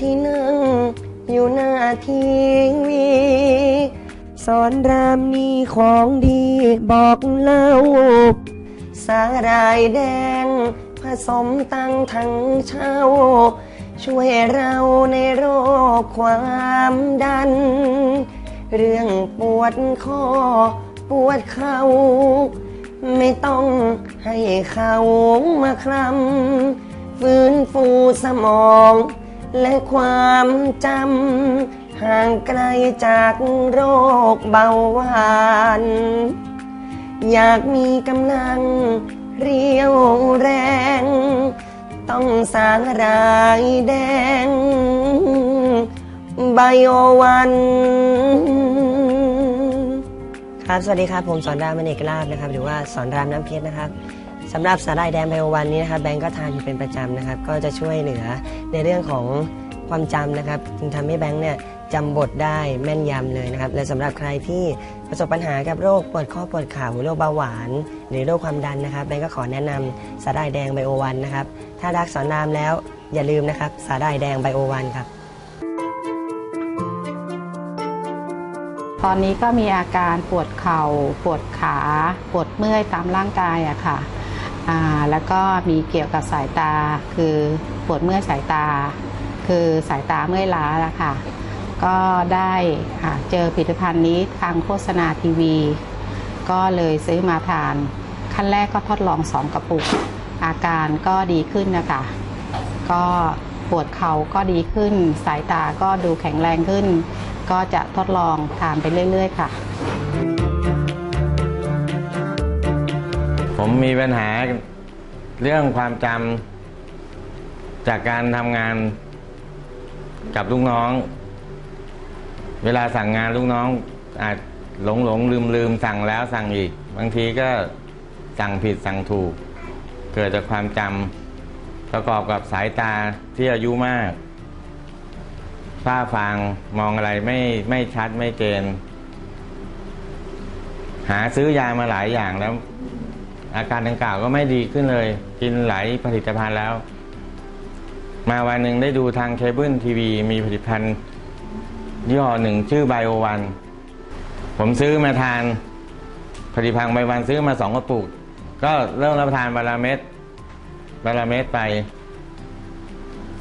ที่นั่ง อยู่หน้าทีวีสอนรามนี่ของดีบอกเล่า สาหร่ายแดง ผสมตังทั้งเช่า ช่วยเราในโรคความดัน เรื่องปวดคอปวดเข่าไม่ต้องให้เขามาคลำฟื้นฟูสมอง และความจำห่างไกลจากโรคเบาหวาน อยากมีกำลังเรียวแรง ต้องสางรายแดงไบโอวันครับ สวัสดีครับ ผมสอนรามมณีกลาบนะครับ หรือว่าสอนรามน้ำเพชรนะครับ สำหรับสาหร่ายแดงไบโอวันนี้นะครับแบงก์ก็ทานอยู่เป็นประจำนะครับ ก็จะช่วยเหลือในเรื่องของความจำนะครับจึงทำให้แบงก์เนี่ยจำบทได้แม่นยำเลยนะครับ และสำหรับใครที่ประสบปัญหากับโรคปวดข้อปวดเข่าโรคเบาหวาน หรือโรคความดันนะครับแบงก์ก็ขอแนะนำสาหร่ายแดงไบโอวันนะครับ ถ้ารักสอนรามแล้วอย่าลืมนะครับสาหร่ายแดงไบโอวันครับ ตอนนี้ก็มีอาการปวดเข่า ปวดขา ปวดเมื่อยตามร่างกายอะค่ะ แล้วก็มีเกี่ยวกับสายตาคือปวดเมื่อยสายตา คือสายตาเมื่อยล้าละค่ะ ก็ได้เจอผลิตภัณฑ์นี้ทางโฆษณาทีวี ก็เลยซื้อมาทาน ขั้นแรกก็ทดลองสองกระปุก อาการก็ดีขึ้นนะคะ ก็ปวดเข่าก็ดีขึ้น สายตาก็ดูแข็งแรงขึ้น ก็จะทดลองทานไปเรื่อย ๆ ค่ะ ผมมีปัญหาเรื่องความจำจากการทำงานกับลูกน้อง เวลาสั่งงานลูกน้อง อาจหลงหลงลืมลืมสั่งแล้วสั่งอีก บางทีก็สั่งผิดสั่งถูก เกิดจากความจำประกอบกับสายตาที่อายุมากฝ้าฟางมองอะไรไม่ไม่ชัดไม่เจน หาซื้อยามาหลายอย่างแล้ว อาการดังกล่าวก็ไม่ดีขึ้นเลย กินหลายผลิตภัณฑ์แล้ว มาวันหนึ่งได้ดูทางเคเบิลทีวีมีผลิตภัณฑ์ยี่ห้อหนึ่งชื่อไบโอวันผมซื้อมาทานผลิตภัณฑ์ไบวันซื้อมาสองกระปุก ก็เริ่มรับประทานบาราเม็ดบาราเม็ดไป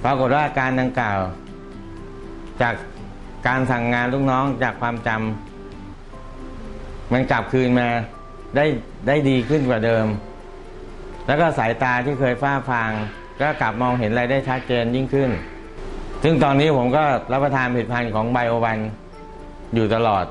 ปรากฏว่าอาการดังกล่าว จากการสั่งงานลูกน้องจากความจำมันกลับคืนมา ได้ได้ดีขึ้นกว่าเดิม แล้วก็สายตาที่เคยฝ้าฟาง ก็กลับมองเห็นอะไรได้ชัดเจนยิ่งขึ้น ซึ่งตอนนี้ผมก็รับประทานผลิตภัณฑ์ของไบโอวันอยู่ตลอด